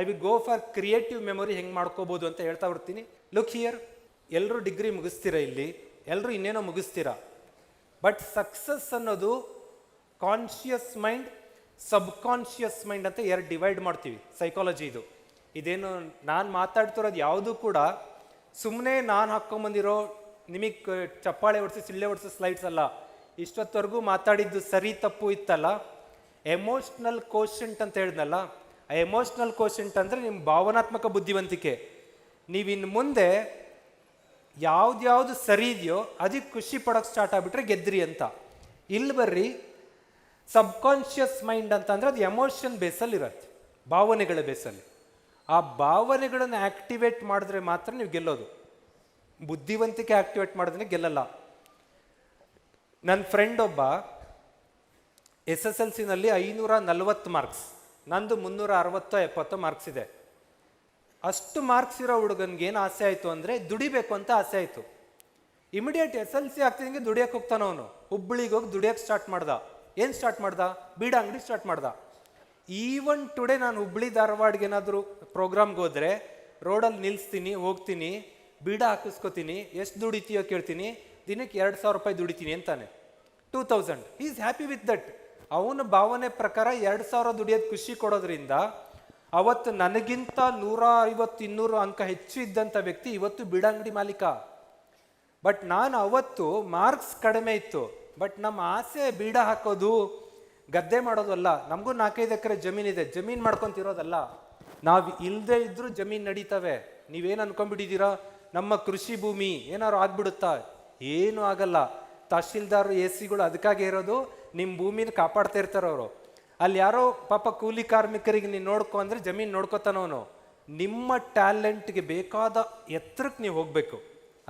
I will go for creative memory ಹೆಂಗೆ ಮಾಡ್ಕೋಬೋದು ಅಂತ ಹೇಳ್ತಾ ಬರ್ತೀನಿ. ಲುಕ್ ಹಿಯರ್ ಎಲ್ಲರೂ ಡಿಗ್ರಿ ಮುಗಿಸ್ತೀರಾ ಇಲ್ಲಿ? ಎಲ್ಲರೂ ಇನ್ನೇನೋ ಮುಗಿಸ್ತೀರಾ? ಬಟ್ ಸಕ್ಸಸ್ ಅನ್ನೋದು conscious mind subconscious mind ಅಂತ ಎರಡು ಡಿವೈಡ್ ಮಾಡ್ತೀವಿ ಸೈಕಾಲಜಿ ಇದು. ಇದೇನು ನಾನು ಮಾತಾಡ್ತಿರೋದು ಯಾವುದೂ ಕೂಡ ಸುಮ್ಮನೆ ನಾನು ಹಾಕ್ಕೊಂಬಂದಿರೋ ನಿಮಗೆ ಚಪ್ಪಾಳೆ ಹೊಡಿಸಿ, ಸಿಳ್ಳೆ ಹೊಡ್ಸೋ ಸ್ಲೈಡ್ಸ್ ಅಲ್ಲ. ಇಷ್ಟೊತ್ತವರೆಗೂ ಮಾತಾಡಿದ್ದು ಸರಿ ತಪ್ಪು ಇತ್ತಲ್ಲ? ಎಮೋಷ್ನಲ್ ಕೋಶಂಟ್ ಅಂತ ಹೇಳಿದ್ನಲ್ಲ? ಆ ಎಮೋಷ್ನಲ್ ಕೋಶಂಟ್ ಅಂದರೆ ನಿಮ್ಮ ಭಾವನಾತ್ಮಕ ಬುದ್ಧಿವಂತಿಕೆ. ನೀವಿನ್ನು ಮುಂದೆ ಯಾವ್ದ್ಯಾವ್ದು ಸರಿ ಇದೆಯೋ ಅದಕ್ಕೆ ಖುಷಿ ಪಡೋಕ್ಕೆ ಸ್ಟಾರ್ಟ್ ಆಗಿಬಿಟ್ರೆ ಗೆದ್ರಿ ಅಂತ. ಇಲ್ಲಿ ಬರ್ರಿ ಸಬ್ಕಾನ್ಷಿಯಸ್ ಮೈಂಡ್ ಅಂತಂದರೆ ಅದು ಎಮೋಷನ್ ಬೇಸಲ್ಲಿ ಇರತ್ತೆ, ಭಾವನೆಗಳ ಬೇಸಲ್ಲಿ ಆ ಭಾವನೆಗಳನ್ನು ಆಕ್ಟಿವೇಟ್ ಮಾಡಿದ್ರೆ ಮಾತ್ರ ನೀವು ಗೆಲ್ಲೋದು. ಬುದ್ಧಿವಂತಿಕೆ ಆಕ್ಟಿವೇಟ್ ಮಾಡಿದ್ರೆ ಗೆಲ್ಲಲ್ಲ. ನನ್ನ ಫ್ರೆಂಡ್ ಒಬ್ಬ ಎಸ್ ಎಸ್ ಎಲ್ ಸಿನಲ್ಲಿ ಐನೂರ ನಲವತ್ತು ಮಾರ್ಕ್ಸ್ ನಂದು ಮುನ್ನೂರ ಅರವತ್ತೋ ಎಪ್ಪತ್ತೋ ಮಾರ್ಕ್ಸ್ ಇದೆ. ಅಷ್ಟು ಮಾರ್ಕ್ಸ್ ಇರೋ ಹುಡುಗನ್ಗೆ ಏನು ಆಸೆ ಆಯಿತು ಅಂದರೆ ದುಡಿಬೇಕು ಅಂತ ಆಸೆ ಆಯಿತು. ಇಮಿಡಿಯೇಟ್ ಎಸ್ ಎಲ್ ಸಿ ಆಗ್ತಿದಂಗೆ ದುಡಿಯೋಕೆ ಹೋಗ್ತಾನ ಅವನು. ಹುಬ್ಬಳ್ಳಿಗೆ ಹೋಗಿ ದುಡಿಯೋಕೆ ಸ್ಟಾರ್ಟ್ ಮಾಡ್ದ. ಏನು ಸ್ಟಾರ್ಟ್ ಮಾಡ್ದ? ಬೀಡ ಅಂಗಡಿ ಸ್ಟಾರ್ಟ್ ಮಾಡ್ದ. ಈವನ್ ಟುಡೇ ನಾನು ಹುಬ್ಳಿ ಧಾರವಾಡ್ಗೆ ಏನಾದರೂ ಪ್ರೋಗ್ರಾಮ್ಗೆ ಹೋದರೆ ರೋಡಲ್ಲಿ ನಿಲ್ಲಿಸ್ತೀನಿ ಹೋಗ್ತೀನಿ, ಬೀಡ ಹಾಕಿಸ್ಕೊತೀನಿ, ಎಷ್ಟು ದುಡಿತೀಯೋ ಕೇಳ್ತೀನಿ, ದಿನಕ್ಕೆ ಎರಡು ಸಾವಿರ ರೂಪಾಯಿ ದುಡಿತೀನಿ ಅಂತಾನೆ. Two thousand is happy with that ಅವನ ಭಾವನೆ ಪ್ರಕಾರ ಎರಡು ಸಾವಿರ ದುಡಿಯೋದು ಖುಷಿ ಕೊಡೋದ್ರಿಂದ ಅವತ್ತು ನನಗಿಂತ ನೂರ ಐವತ್ತು, ಇನ್ನೂರು ಅಂಕ ಹೆಚ್ಚು ಇದ್ದಂಥ ವ್ಯಕ್ತಿ ಇವತ್ತು ಬೀಡಂಗಡಿ ಮಾಲೀಕ. ಬಟ್ ನಾನು ಅವತ್ತು ಮಾರ್ಕ್ಸ್ ಕಡಿಮೆ ಇತ್ತು. ಬಟ್ ನಮ್ಮ ಆಸೆ ಬೀಡ ಹಾಕೋದು, ಗದ್ದೆ ಮಾಡೋದಲ್ಲ. ನಮಗೂ ನಾಲ್ಕೈದು ಎಕರೆ ಜಮೀನಿದೆ ಜಮೀನು ಮಾಡ್ಕೊಂತಿರೋದಲ್ಲ ನಾವು ಇಲ್ಲದೆ ಇದ್ದರೂ ಜಮೀನು ನಡೀತವೆ. ನೀವೇನು ಅನ್ಕೊಂಡ್ಬಿಟ್ಟಿದ್ದೀರಾ ನಮ್ಮ ಕೃಷಿ ಭೂಮಿ ಏನಾದ್ರು ಆಗ್ಬಿಡುತ್ತಾ? ಏನೂ ಆಗಲ್ಲ. ತಹಶೀಲ್ದಾರ್ ಎ ಸಿಗಳು ಅದಕ್ಕಾಗಿ ಇರೋದು ನಿಮ್ಮ ಭೂಮಿನ ಕಾಪಾಡ್ತಾ ಇರ್ತಾರೆ ಅವರು. ಅಲ್ಲಿ ಯಾರೋ ಪಾಪ ಕೂಲಿ ಕಾರ್ಮಿಕರಿಗೆ ನೀನು ನೋಡ್ಕೊ ಅಂದರೆ ಜಮೀನು ನೋಡ್ಕೊತಾನವನು ನಿಮ್ಮ ಟ್ಯಾಲೆಂಟ್ಗೆ ಬೇಕಾದ ಎತ್ತರಕ್ಕೆ ನೀವು ಹೋಗಬೇಕು.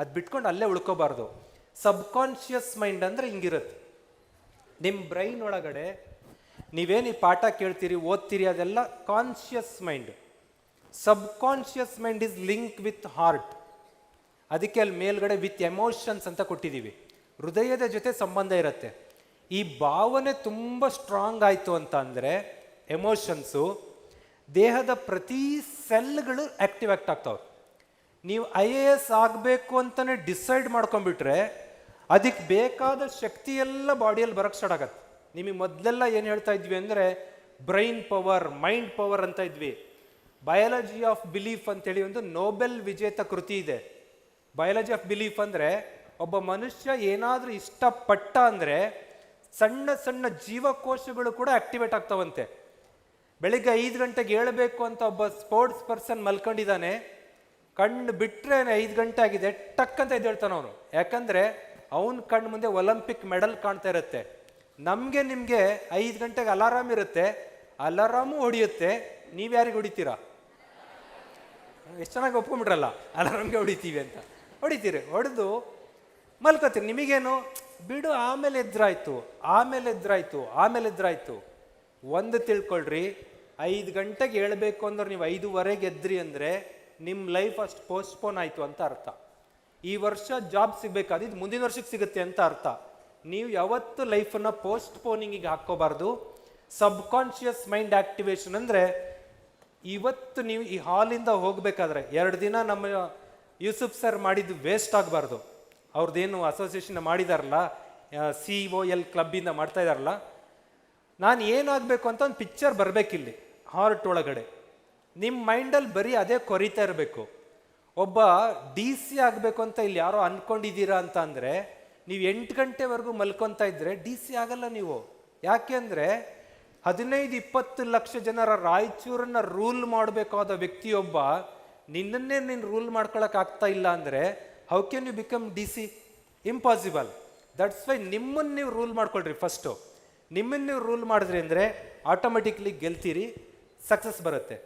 ಅದು ಬಿಟ್ಕೊಂಡು ಅಲ್ಲೇ ಉಳ್ಕೋಬಾರ್ದು. ಸಬ್ಕಾನ್ಷಿಯಸ್ ಮೈಂಡ್ ಅಂದರೆ ಹಿಂಗಿರುತ್ತೆ. ನಿಮ್ಮ ಬ್ರೈನ್ ಒಳಗಡೆ ನೀವೇನು ಈ ಪಾಠ ಕೇಳ್ತೀರಿ, ಓದ್ತೀರಿ, ಅದೆಲ್ಲ conscious mind. Subconscious mind is link with heart. ಅದಕ್ಕೆ ಅಲ್ಲಿ ಮೇಲ್ಗಡೆ ವಿತ್ ಎಮೋಷನ್ಸ್ ಅಂತ ಕೊಟ್ಟಿದ್ದೀವಿ ಹೃದಯದ ಜೊತೆ ಸಂಬಂಧ ಇರುತ್ತೆ. ಈ ಭಾವನೆ ತುಂಬ ಸ್ಟ್ರಾಂಗ್ ಆಯಿತು ಅಂತ ಅಂದರೆ ಎಮೋಷನ್ಸು ದೇಹದ ಪ್ರತಿ ಸೆಲ್ಗಳು ಆಕ್ಟಿವ್ ಆಕ್ಟ್ ಆಗ್ತಾವೆ. ನೀವು ಐ ಎ ಎಸ್ ಆಗಬೇಕು ಅಂತಲೇ ಡಿಸೈಡ್ ಮಾಡ್ಕೊಂಬಿಟ್ರೆ ಅದಕ್ಕೆ ಬೇಕಾದ ಶಕ್ತಿ ಎಲ್ಲ ಬಾಡಿಯಲ್ಲಿ ಬರೋಕ್ಕೆ ಸ್ಟಾರ್ಟ್ ಆಗತ್ತೆ. ನಿಮಗೆ ಮೊದಲೆಲ್ಲ ಏನು ಹೇಳ್ತಾ ಇದ್ವಿ ಅಂದರೆ ಬ್ರೈನ್ ಪವರ್ ಮೈಂಡ್ ಪವರ್ ಅಂತ ಇದ್ವಿ. ಬಯಾಲಜಿ ಆಫ್ ಬಿಲೀಫ್ ಅಂತೇಳಿ ಒಂದು ನೋಬೆಲ್ ವಿಜೇತ ಕೃತಿ ಇದೆ. ಬಯಾಲಜಿ ಆಫ್ ಬಿಲೀಫ್ ಅಂದರೆ ಒಬ್ಬ ಮನುಷ್ಯ ಏನಾದರೂ ಇಷ್ಟಪಟ್ಟ ಅಂದರೆ ಸಣ್ಣ ಸಣ್ಣ ಜೀವಕೋಶಗಳು ಕೂಡ ಆಕ್ಟಿವೇಟ್ ಆಗ್ತಾವಂತೆ. ಬೆಳಿಗ್ಗೆ ಐದು ಗಂಟೆಗೆ ಏಳಬೇಕು ಅಂತ ಒಬ್ಬ ಸ್ಪೋರ್ಟ್ಸ್ ಪರ್ಸನ್ ಮಲ್ಕೊಂಡಿದ್ದಾನೆ. ಕಣ್ಣು ಬಿಟ್ಟರೆ ಐದು ಗಂಟೆ ಆಗಿದೆ ಟಕ್ ಅಂತ ಎದ್ದೇಳ್ತಾನೆ ಅವನು. ಯಾಕಂದರೆ ಅವನ ಕಣ್ಣು ಮುಂದೆ ಒಲಿಂಪಿಕ್ ಮೆಡಲ್ ಕಾಣ್ತಾ ಇರುತ್ತೆ. ನಮಗೆ ನಿಮಗೆ ಐದು ಗಂಟೆಗೆ ಅಲಾರಾಮ್ ಇರುತ್ತೆ. ಅಲಾರಾಮು ಹೊಡಿಯುತ್ತೆ. ನೀವು ಯಾರಿಗೆ ಹೊಡಿತೀರಾ? ಎಷ್ಟು ಚೆನ್ನಾಗಿ ಒಪ್ಕೊಂಬಿಟ್ರಲ್ಲ ಅಲಾರಾಮ್ಗೆ ಹೊಡಿತೀವಿ ಅಂತ. ಹೊಡಿತೀರಿ. ಹೊಡೆದು ಮಲ್ಕೋತೀರಿ ನಿಮಗೇನು? ಬಿಡು, ಆಮೇಲೆ ಎದ್ರಾಯ್ತು ಆಮೇಲೆ ಎದ್ರಾಯ್ತು ಆಮೇಲೆ ಎದ್ರಾಯ್ತು. ಒಂದು ತಿಳ್ಕೊಳ್ರಿ, ಐದು ಗಂಟೆಗೆ ಹೇಳಬೇಕು ಅಂದ್ರೆ ನೀವು ಐದುವರೆಗೆ ಎದ್ರಿ ಅಂದರೆ ನಿಮ್ಮ ಲೈಫ್ ಅಷ್ಟು ಪೋಸ್ಟ್ಪೋನ್ ಆಯಿತು ಅಂತ ಅರ್ಥ. ಈ ವರ್ಷ ಜಾಬ್ ಸಿಗಬೇಕಾದಿದ್ದು ಮುಂದಿನ ವರ್ಷಕ್ಕೆ ಸಿಗುತ್ತೆ ಅಂತ ಅರ್ಥ. ನೀವು ಯಾವತ್ತು ಲೈಫನ್ನು ಪೋಸ್ಟ್ಪೋನಿಂಗಿಗೆ ಹಾಕ್ಕೋಬಾರ್ದು. ಸಬ್ಕಾನ್ಷಿಯಸ್ ಮೈಂಡ್ ಆಕ್ಟಿವೇಶನ್ ಅಂದರೆ ಇವತ್ತು ನೀವು ಈ ಹಾಲಿಂದ ಹೋಗಬೇಕಾದ್ರೆ ಎರಡು ದಿನ ನಮ್ಮ ಯೂಸುಫ್ ಸರ್ ಮಾಡಿದ್ದು ವೇಸ್ಟ್ ಆಗಬಾರ್ದು. ಅವ್ರದ್ದೇನು ಅಸೋಸಿಯೇಷನ್ ಮಾಡಿದಾರಲ್ಲ ಸಿ ಒ ಎಲ್ ಕ್ಲಬ್ಬಿಂದ ಮಾಡ್ತಾ ಇದ್ದಾರಲ್ಲ ನಾನು ಏನಾಗಬೇಕು ಅಂತ ಒಂದು ಪಿಕ್ಚರ್ ಬರಬೇಕಿಲ್ಲಿ ಹಾರ್ಟ್ ಒಳಗಡೆ. ನಿಮ್ಮ ಮೈಂಡಲ್ಲಿ ಬರೀ ಅದೇ ಕೊರಿತಾ ಇರಬೇಕು. ಒಬ್ಬ ಡಿ ಸಿ ಆಗಬೇಕು ಅಂತ ಇಲ್ಲಿ ಯಾರೋ ಅಂದ್ಕೊಂಡಿದ್ದೀರಾ ಅಂತ ಅಂದರೆ, ನೀವು ಎಂಟು ಗಂಟೆವರೆಗೂ ಮಲ್ಕೊತಾ ಇದ್ರೆ ಡಿ ಸಿ ಆಗಲ್ಲ ನೀವು. ಯಾಕೆ ಅಂದರೆ, ಹದಿನೈದು ಇಪ್ಪತ್ತು ಲಕ್ಷ ಜನರ ರಾಯಚೂರನ್ನ ರೂಲ್ ಮಾಡಬೇಕಾದ ವ್ಯಕ್ತಿಯೊಬ್ಬ ನಿನ್ನನ್ನೇ ನೀನು ರೂಲ್ ಮಾಡ್ಕೊಳಕ್ಕಾಗ್ತಾ ಇಲ್ಲ ಅಂದರೆ how can you become D C impossible that's why ನಿಮ್ಮನ್ನು ನೀವು ರೂಲ್ ಮಾಡ್ಕೊಳ್ರಿ ಫಸ್ಟು ನಿಮ್ಮನ್ನು ನೀವು ರೂಲ್ ಮಾಡಿದ್ರಿ ಅಂದರೆ ಆಟೋಮೆಟಿಕ್ಲಿ ಗೆಲ್ತೀರಿ ಸಕ್ಸಸ್ ಬರುತ್ತೆ.